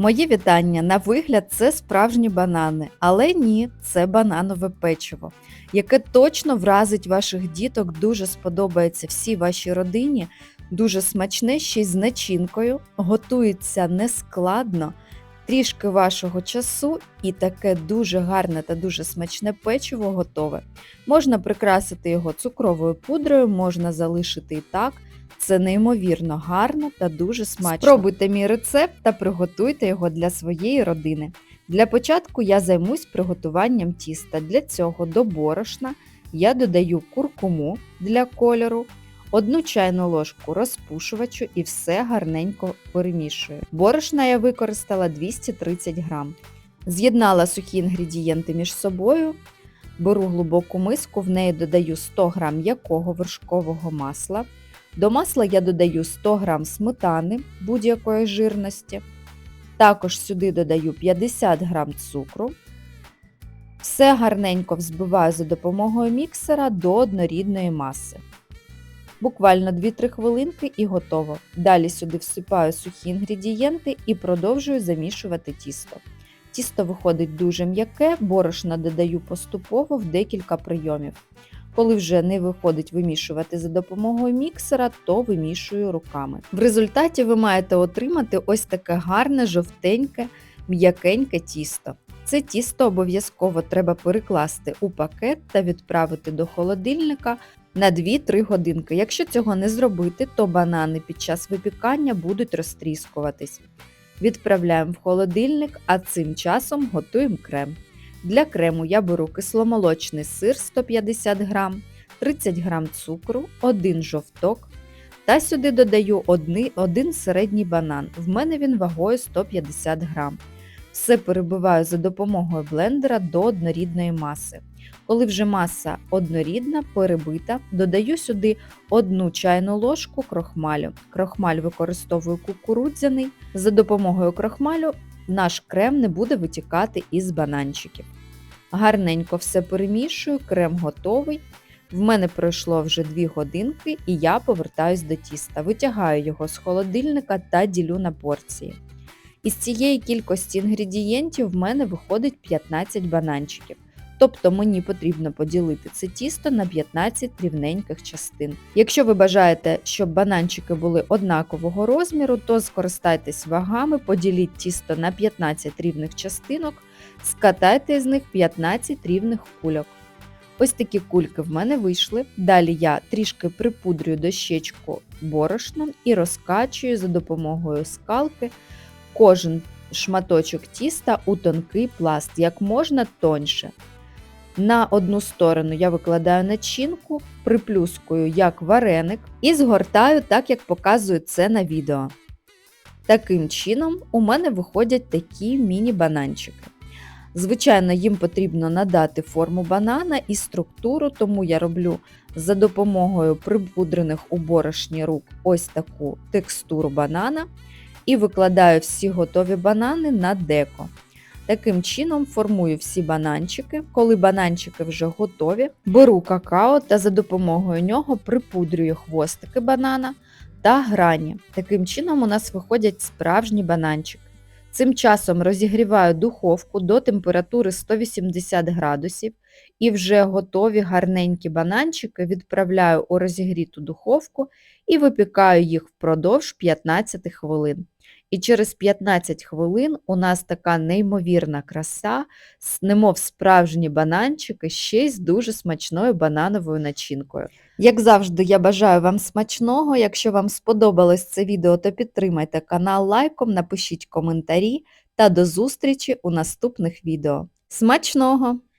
Мої вітання. На вигляд, це справжні банани, але ні, це бананове печиво, яке точно вразить ваших діток, дуже сподобається всій вашій родині. Дуже смачне, ще й з начинкою, готується нескладно, трішки вашого часу, і таке дуже гарне та дуже смачне печиво готове. Можна прикрасити його цукровою пудрою, можна залишити і так. Це неймовірно гарно та дуже смачно. Спробуйте мій рецепт та приготуйте його для своєї родини. Для початку я займусь приготуванням тіста. Для цього до борошна я додаю куркуму для кольору, одну чайну ложку розпушувачу і все гарненько перемішую. Борошна я використала 230 грам. З'єднала сухі інгредієнти між собою. Беру глибоку миску, в неї додаю 100 г м'якого вершкового масла. До масла я додаю 100 г сметани будь-якої жирності. Також сюди додаю 50 г цукру. Все гарненько взбиваю за допомогою міксера до однорідної маси. Буквально 2-3 хвилинки і готово. Далі сюди всипаю сухі інгредієнти і продовжую замішувати тісто. Тісто виходить дуже м'яке, борошна додаю поступово в декілька прийомів. Коли вже не виходить вимішувати за допомогою міксера, то вимішую руками. В результаті ви маєте отримати ось таке гарне, жовтеньке, м'якеньке тісто. Це тісто обов'язково треба перекласти у пакет та відправити до холодильника на 2-3 годинки. Якщо цього не зробити, то банани під час випікання будуть розтріскуватись. Відправляємо в холодильник, а цим часом готуємо крем. Для крему я беру кисломолочний сир 150 г, 30 г цукру, 1 жовток та сюди додаю один, один середній банан. В мене він вагою 150 г. Все перебиваю за допомогою блендера до однорідної маси. Коли вже маса однорідна, перебита, додаю сюди 1 чайну ложку крохмалю. Крохмаль використовую кукурудзяний. За допомогою крохмалю наш крем не буде витікати із бананчиків. Гарненько все перемішую, крем готовий. В мене пройшло вже 2 годинки і я повертаюсь до тіста. Витягаю його з холодильника та ділю на порції. Із цієї кількості інгредієнтів в мене виходить 15 бананчиків. Тобто мені потрібно поділити це тісто на 15 рівненьких частин. Якщо ви бажаєте, щоб бананчики були однакового розміру, то скористайтесь вагами, поділіть тісто на 15 рівних частинок, скатайте з них 15 рівних кульок. Ось такі кульки в мене вийшли. Далі я трішки припудрюю дощечку борошном і розкачую за допомогою скалки кожен шматочок тіста у тонкий пласт, як можна тоньше. На одну сторону я викладаю начинку, приплюскую як вареник і згортаю так, як показую це на відео. Таким чином, у мене виходять такі міні-бананчики. Звичайно, їм потрібно надати форму банана і структуру, тому я роблю за допомогою припудрених у борошні рук ось таку текстуру банана і викладаю всі готові банани на деко. Таким чином формую всі бананчики. Коли бананчики вже готові, беру какао та за допомогою нього припудрюю хвостики банана та грані. Таким чином у нас виходять справжні бананчики. Цим часом розігріваю духовку до температури 180 градусів і вже готові гарненькі бананчики відправляю у розігріту духовку і випікаю їх впродовж 15 хвилин. І через 15 хвилин у нас така неймовірна краса, немов справжні бананчики, ще й з дуже смачною банановою начинкою. Як завжди, я бажаю вам смачного. Якщо вам сподобалось це відео, то підтримайте канал лайком, напишіть коментарі та до зустрічі у наступних відео. Смачного!